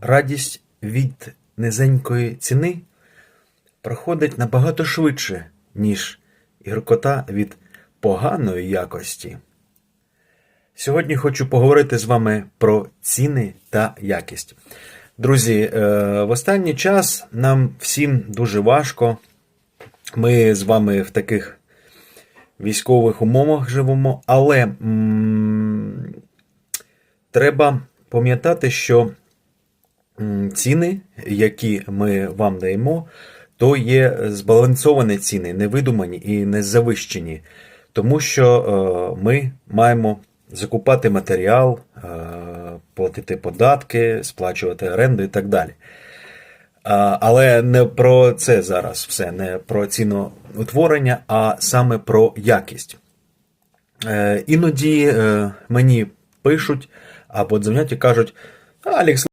радість від низенької ціни проходить набагато швидше, ніж гіркота від поганої якості. Сьогодні хочу поговорити з вами про ціни та якість. Друзі, е, в останній час нам всім дуже важко. Ми з вами в таких військових умовах живемо, але м, треба пам'ятати, що ціни, які ми вам даємо, то є збалансовані ціни, не видумані і не завищені. Тому що е, ми маємо закупати матеріал, е, платити податки, сплачувати оренду і так далі. Але не про це зараз все, не про ціноутворення, а саме про якість. Е, Іноді мені пишуть або дзвонять і кажуть, Алекс,